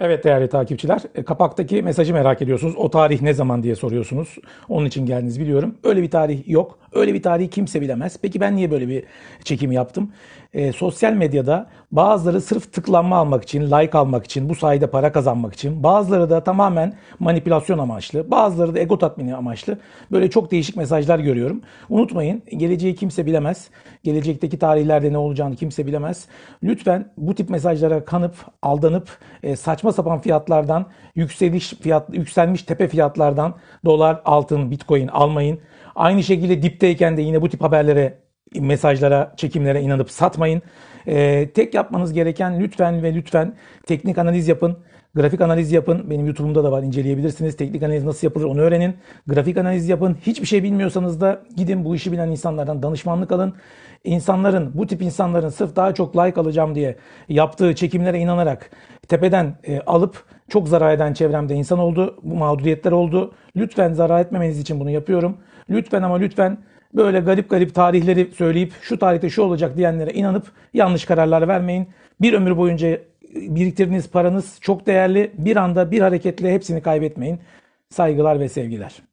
Evet değerli takipçiler, e, kapaktaki mesajı merak ediyorsunuz. O tarih ne zaman diye soruyorsunuz. Onun için geldiniz biliyorum. Öyle bir tarih yok. Öyle bir tarihi kimse bilemez. Peki ben niye böyle bir çekim yaptım? E, sosyal medyada bazıları sırf tıklanma almak için, like almak için, bu sayede para kazanmak için, bazıları da tamamen manipülasyon amaçlı, bazıları da ego tatmini amaçlı böyle çok değişik mesajlar görüyorum. Unutmayın, geleceği kimse bilemez. Gelecekteki tarihlerde ne olacağını kimse bilemez. Lütfen bu tip mesajlara kanıp, aldanıp e, saçma sapan fiyatlardan, yükseliş fiyat, yükselmiş tepe fiyatlardan dolar, altın, bitcoin almayın. Aynı şekilde dipteyken de yine bu tip haberlere, mesajlara, çekimlere inanıp satmayın. Ee, tek yapmanız gereken lütfen ve lütfen teknik analiz yapın. Grafik analiz yapın. Benim YouTube'umda da var inceleyebilirsiniz. Teknik analiz nasıl yapılır onu öğrenin. Grafik analiz yapın. Hiçbir şey bilmiyorsanız da gidin bu işi bilen insanlardan danışmanlık alın. İnsanların, bu tip insanların sırf daha çok like alacağım diye yaptığı çekimlere inanarak tepeden e, alıp çok zarar eden çevremde insan oldu. Bu mağduriyetler oldu. Lütfen zarar etmemeniz için bunu yapıyorum. Lütfen ama lütfen böyle garip garip tarihleri söyleyip şu tarihte şu olacak diyenlere inanıp yanlış kararlar vermeyin. Bir ömür boyunca biriktirdiğiniz paranız çok değerli. Bir anda bir hareketle hepsini kaybetmeyin. Saygılar ve sevgiler.